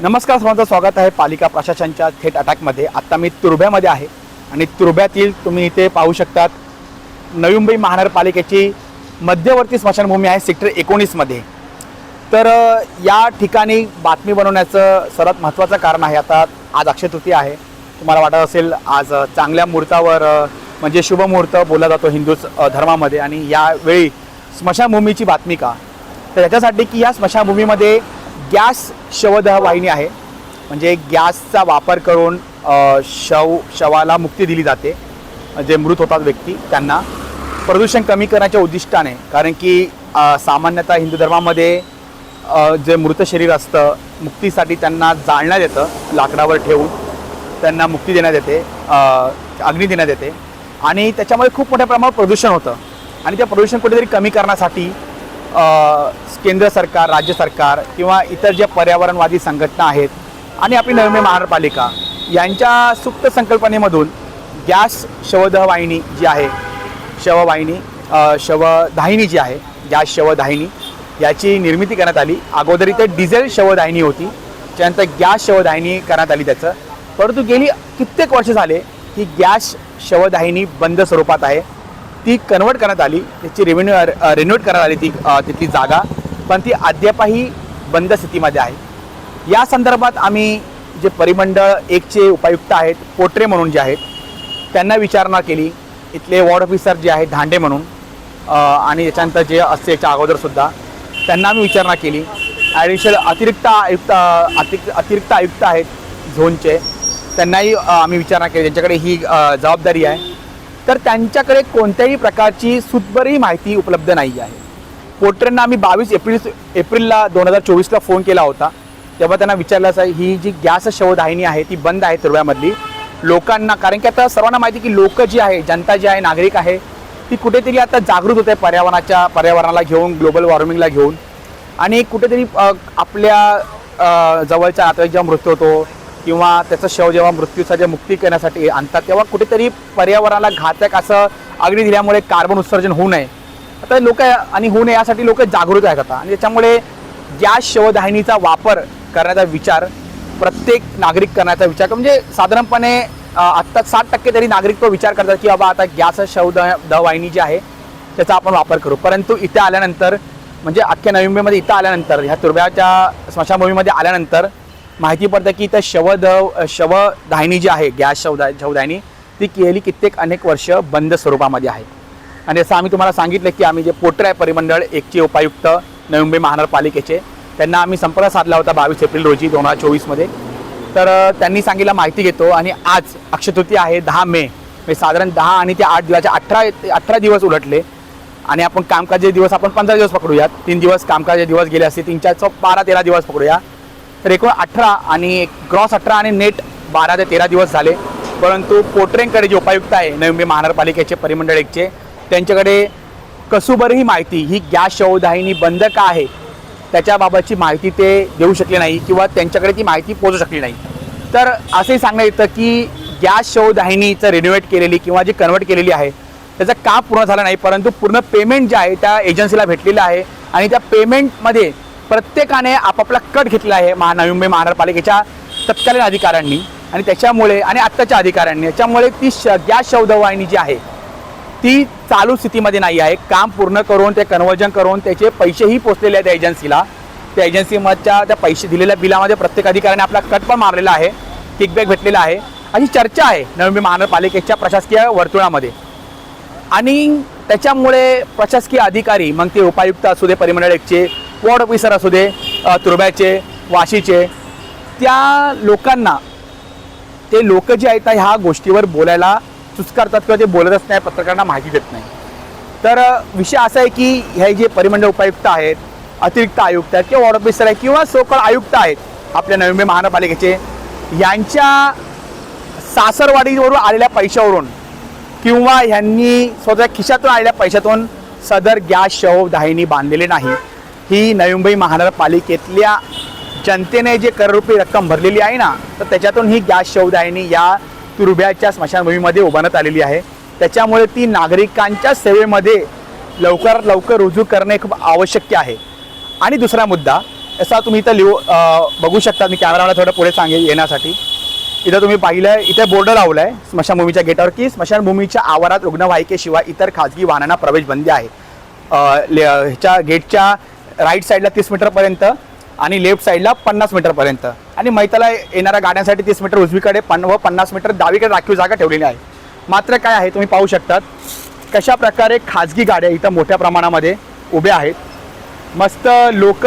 नमस्कार सर्वांचं स्वागत आहे पालिका प्रशासनच्या थेट अटॅकमध्ये. आत्ता मी तुर्भ्यामध्ये आहे आणि तुर्ब्यातील तुम्ही इथे पाहू शकतात नवी मुंबई महानगरपालिकेची मध्यवर्ती स्मशानभूमी आहे सेक्टर एकोणीसमध्ये. तर या ठिकाणी बातमी बनवण्याचं सर्वात महत्त्वाचं कारण आहे आता आज अक्षय तृतीया आहे. तुम्हाला वाटत असेल आज चांगल्या मुहूर्तावर म्हणजे शुभ मुहूर्त बोलला जातो हिंदू धर्मामध्ये. आणि यावेळी स्मशानभूमीची बातमी का? तर याच्यासाठी की या स्मशानभूमीमध्ये गॅस शवदह वाहिनी आहे. म्हणजे गॅसचा वापर करून शव शवाला मुक्ती दिली जाते. जे मृत होतात व्यक्ती त्यांना. प्रदूषण कमी करण्याच्या उद्दिष्टाने कारण की सामान्यतः हिंदू धर्मामध्ये जे मृत शरीर असतं मुक्तीसाठी त्यांना जाळण्यात येतं लाकडावर ठेवून. त्यांना मुक्ती देण्यात येते अग्नी देण्यात येते. आणि त्याच्यामध्ये खूप मोठ्या प्रमाणात प्रदूषण होतं. आणि त्या प्रदूषण कुठेतरी कमी करण्यासाठी केंद्र सरकार राज्य सरकार किंवा इतर ज्या पर्यावरणवादी संघटना आहेत आणि आपली नवी महानगरपालिका यांच्या सुप्त संकल्पनेमधून गॅस शवदहवाहिनी जी आहे शववाहिनी शवदाहिनी जी आहे गॅस शवदाहिनी याची निर्मिती करण्यात आली. अगोदर इथे डिझेल शवदाहिनी होती त्यानंतर गॅस शवदाहिनी करण्यात आली त्याचं. परंतु गेली कित्येक वर्ष झाले की गॅस शवदाहिनी बंद स्वरूपात आहे. ती कन्वर्ट करण्यात आली. त्याची रेव्हेन्यू रिनोव्हेट करण्यात आली ती तिथली जागा. पण ती अद्यापही बंद स्थितीमध्ये आहे. या संदर्भात आम्ही जे परिमंडळ एकचे उपायुक्त आहेत पोट्रे म्हणून जे आहेत त्यांना विचारणा केली. इथले वॉर्ड ऑफिसर जे आहेत धांडे म्हणून आणि याच्यानंतर जे असते याच्या अगोदरसुद्धा त्यांना आम्ही विचारणा केली. ॲडिशनल अतिरिक्त आयुक्त अतिरिक्त अतिरिक्त आयुक्त आहेत झोनचे. त्यांनाही आम्ही विचारणा केली. ज्यांच्याकडे ही जबाबदारी आहे तर त्यांच्याकडे कोणत्याही प्रकारची सुतबरही माहिती उपलब्ध नाही आहे. पोट्रेंना आम्ही बावीस एप्रिल एप्रिलला दोन हजार चोवीसला फोन केला होता. तेव्हा त्यांना विचारलं असं ही जी गॅस शवदाहिनी आहे ती बंद आहे तुरव्यामधली लोकांना कारण की आता सर्वांना माहिती की लोक जी आहे जनता जी आहे नागरिक आहे ती कुठेतरी आता जागृत होते पर्यावरणाच्या पर्यावरणाला घेऊन ग्लोबल वॉर्मिंगला घेऊन. आणि कुठेतरी आपल्या जवळच्या नातेवाईक जेव्हा मृत्यू होतो किंवा त्याचं शव जेव्हा मृत्यूचा जे मुक्ती करण्यासाठी आणतात तेव्हा कुठेतरी पर्यावरणाला घातक असं अग्नी दिल्यामुळे कार्बन उत्सर्जन होऊ नये. आता लोक आणि होऊ नये यासाठी लोक जागृत आहेत आता. आणि त्याच्यामुळे गॅस शवदाहिनीचा वापर करण्याचा विचार प्रत्येक नागरिक करण्याचा विचार म्हणजे साधारणपणे आत्ता साठ टक्के तरी नागरिक तो विचार करतात की बाबा आता गॅस शवद दवाहिनी जी आहे त्याचा आपण वापर करू. परंतु इथे आल्यानंतर म्हणजे अख्ख्या नवी मुंबईमध्ये इथं आल्यानंतर ह्या तुर्ब्याच्या स्मशानभूमीमध्ये आल्यानंतर माहिती पडतं की इथं शवद शवदाहिनी जी आहे गॅस शवदा शवदाहिनी ती केली कित्येक अनेक वर्ष बंद स्वरूपामध्ये आहे. आणि जसं आम्ही तुम्हाला सांगितलं की आम्ही जे पोटराय आहे परिमंडळ एकचे उपायुक्त नवी मुंबई महानगरपालिकेचे त्यांना आम्ही संपर्क साधला होता बावीस एप्रिल रोजी दोन हजार चोवीसमध्ये. तर त्यांनी सांगितलं माहिती घेतो आणि आज अक्षतृती आहे दहा मे. म्हणजे साधारण दहा आणि ते आठ दिवसाचे अठरा अठरा दिवस उलटले. आणि आपण कामकाजे दिवस आपण पंधरा दिवस पकडूयात. तीन दिवस कामकाजाचे दिवस गेले असते तीन चार बारा तेरा दिवस पकडूया. तर एकूण अठरा आणि ग्रॉस अठरा आणि नेट बारा ते तेरा दिवस झाले. परंतु पोटरेंकडे जे उपायुक्त आहे नवी मुंबई महानगरपालिकेचे परिमंडळ एकचे त्यांच्याकडे कसुबर ही माहिती ही गॅस शवदाहिनी बंद का आहे त्याच्याबाबतची माहिती ते देऊ शकले नाही किंवा त्यांच्याकडे ती माहिती पोहोचू शकली नाही. तर असंही सांगण्यात येतं की गॅस शवदाहिनीचं रिनोव्हेट केलेली किंवा जी कन्वर्ट केलेली आहे त्याचं काम पूर्ण झालं नाही परंतु पूर्ण पेमेंट जे आहे त्या एजन्सीला भेटलेलं आहे आणि त्या पेमेंटमध्ये प्रत्येकाने आपापला कट घेतला आहे महा नवी मुंबई महानगरपालिकेच्या तत्कालीन अधिकाऱ्यांनी. आणि त्याच्यामुळे आणि आत्ताच्या अधिकाऱ्यांनी. याच्यामुळे ती श गॅस शवदवाहिनी जी आहे ती चालू स्थितीमध्ये नाही आहे. काम पूर्ण करून ते कन्वर्जन करून त्याचे पैसेही पोचलेले आहेत त्या एजन्सीला त्या एजन्सीमधच्या त्या पैसे दिलेल्या बिलामध्ये प्रत्येक अधिकाऱ्याने आपला कट पण मारलेला आहे किकबॅक भेटलेला आहे. अशी चर्चा आहे नवी महानगरपालिकेच्या प्रशासकीय वर्तुळामध्ये. आणि त्याच्यामुळे प्रशासकीय अधिकारी मग ते उपायुक्त असू दे परिमंडळ एकचे वॉर्ड ऑफिसर असू दे तुरब्याचे तुर्ब्याचे वाशीचे त्या लोकांना ते लोक जे आहेत ह्या गोष्टीवर बोलायला चुचकारतात किंवा ते बोलतच नाही पत्रकारांना माहिती देत नाही. तर विषय असा आहे की हे जे परिमंडळ उपायुक्त आहेत अतिरिक्त आयुक्त आहेत किंवा वॉर्ड ऑफिसर आहेत किंवा सोकळ आयुक्त आहेत आपल्या नवी मुंबई महानगरपालिकेचे यांच्या सासरवाडीवरून आलेल्या पैशावरून किंवा ह्यांनी स्वतः खिशातून आलेल्या पैशातून सदर गॅस शव दाहिनी बांधलेले नाही. ही नवी मुंबई महानगरपालिकेतल्या जनतेने जे कररूपी रक्कम भरलेली आहे ना तर त्याच्यातून ही गॅस शवदाहिनी या तुर्ब्याच्या स्मशानभूमीमध्ये उभारण्यात आलेली आहे. त्याच्यामुळे ती नागरिकांच्या सेवेमध्ये लवकरात लवकर रुजू करणे खूप आवश्यक आहे. आणि दुसरा मुद्दा असा तुम्ही इथं लिहू बघू शकता मी कॅमेराला थोडं पुढे सांगेल येण्यासाठी. इथं तुम्ही पाहिलं आहे इथे बोर्ड लावला आहे स्मशानभूमीच्या गेटावर की स्मशानभूमीच्या आवारात रुग्णवाहिकेशिवाय इतर खाजगी वाहनांना प्रवेश बंदी आहे. ले- ह्याच्या गेटच्या राईट साईडला तीस मीटरपर्यंत आणि लेफ्ट साईडला पन्नास मीटरपर्यंत. आणि मैताला येणाऱ्या गाड्यांसाठी तीस मीटर उजवीकडे पन व पन्नास मीटर डावीकडे राखीव जागा ठेवलेली आहे. मात्र काय आहे तुम्ही पाहू शकतात कशा प्रकारे खाजगी गाड्या इथं मोठ्या प्रमाणामध्ये उभ्या आहेत. मस्त लोक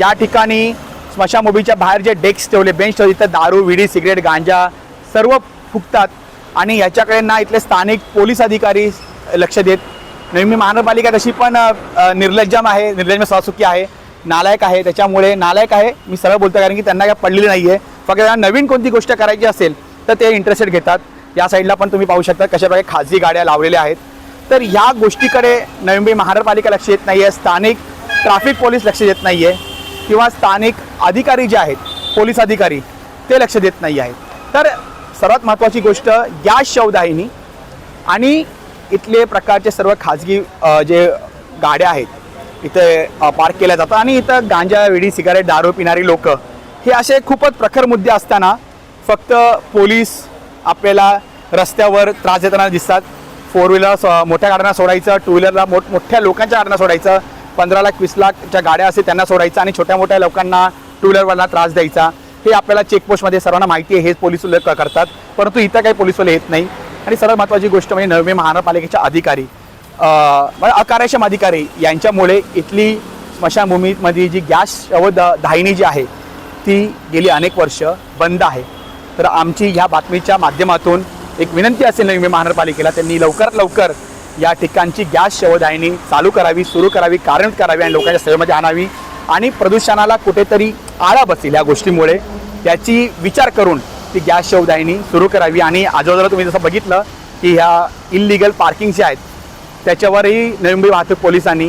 या ठिकाणी स्मशानभूमीच्या बाहेर जे डेस्क ठेवले बेंच ठेवले इथं दारू विडी सिगरेट गांजा सर्व फुकतात. आणि याच्याकडे ना इथले स्थानिक पोलीस अधिकारी लक्ष देत नेहमी महानगरपालिका तशी पण निर्लज्जम आहे निर्लज्ज सहसुकी आहे नालायक आहे. त्याच्यामुळे नालायक आहे मी सरळ बोलतो कारण की त्यांना काय पडलेली नाही आहे फक्त त्यांना नवीन कोणती गोष्ट करायची असेल तर ते इंटरेस्टेड घेतात. या साईडला पण तुम्ही पाहू शकता कशाप्रकारे खाजगी गाड्या लावलेल्या आहेत. तर ह्या गोष्टीकडे नवी मुंबई महानगरपालिका लक्ष देत नाही आहे स्थानिक ट्रॅफिक पोलीस लक्ष देत नाही आहे किंवा स्थानिक अधिकारी जे आहेत पोलीस अधिकारी ते लक्ष देत नाही आहेत तर सर्वात महत्त्वाची गोष्ट या शवदाहिनी आणि इथले प्रकारचे सर्व खाजगी जे गाड्या आहेत इथे पार्क केल्या जातात. आणि इथं गांजा विडी सिगारेट दारू पिणारी लोक हे असे खूपच प्रखर मुद्दे असताना फक्त पोलीस आपल्याला रस्त्यावर त्रास देताना दिसतात. फोर व्हीलर मोठ्या गाड्यांना सोडायचं टू व्हीलरला मोठ मोठ्या लोकांच्या गाड्यांना सोडायचं. पंधरा लाख वीस लाखच्या गाड्या असतील त्यांना सोडायचं आणि छोट्या मोठ्या लोकांना टू व्हीलरवाला त्रास द्यायचा. हे आपल्याला चेकपोस्टमध्ये सर्वांना माहिती आहे हेच पोलीस करतात. परंतु इथं काही पोलीसवाले येत नाही. आणि सर्वात महत्त्वाची गोष्ट म्हणजे नवी महानगरपालिकेच्या अधिकारी. म्हणजे अकार्यक्षम अधिकारी यांच्यामुळे इथली स्मशानभूमीमध्ये जी गॅस शवद दाहिनी जी आहे ती गेली अनेक वर्ष बंद आहे. तर आमची ह्या बातमीच्या माध्यमातून एक विनंती असेल नवी महानगरपालिकेला त्यांनी लवकरात लवकर या ठिकाणची गॅस शवदाहिनी चालू करावी सुरू करावी कार्यान्वित करावी आणि लोकांच्या सेवेमध्ये आणावी. आणि प्रदूषणाला कुठेतरी आळा बसेल या गोष्टीमुळे. त्याची विचार करून ती गॅस शवदाहिनी सुरू करावी आणि आजूबाजूला तुम्ही जसं बघितलं की ह्या इलिगल पार्किंग जे आहेत त्याच्यावरही नवी मुंबई वाहतूक पोलिसांनी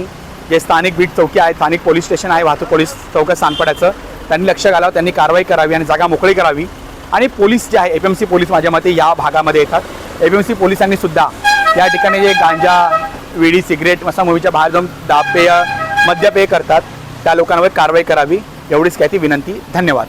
जे स्थानिक बीट चौकी आहे स्थानिक पोलीस स्टेशन आहे वाहतूक पोलीस चौकात सांडपड्याचं त्यांनी लक्ष घालावं त्यांनी कारवाई करावी आणि जागा मोकळी करावी. आणि पोलीस जे आहे एफ एम सी पोलीस माझ्या मते या भागामध्ये येतात. एफ एम सी पोलिसांनी सुद्धा या ठिकाणी जे गांजा विडी सिगरेट मसा मूवीच्या बाहेर जाऊन दाबपेय मद्यपेय करतात. त्या लोकांवर कारवाई करावी. एवढीच काय ती विनंती. धन्यवाद.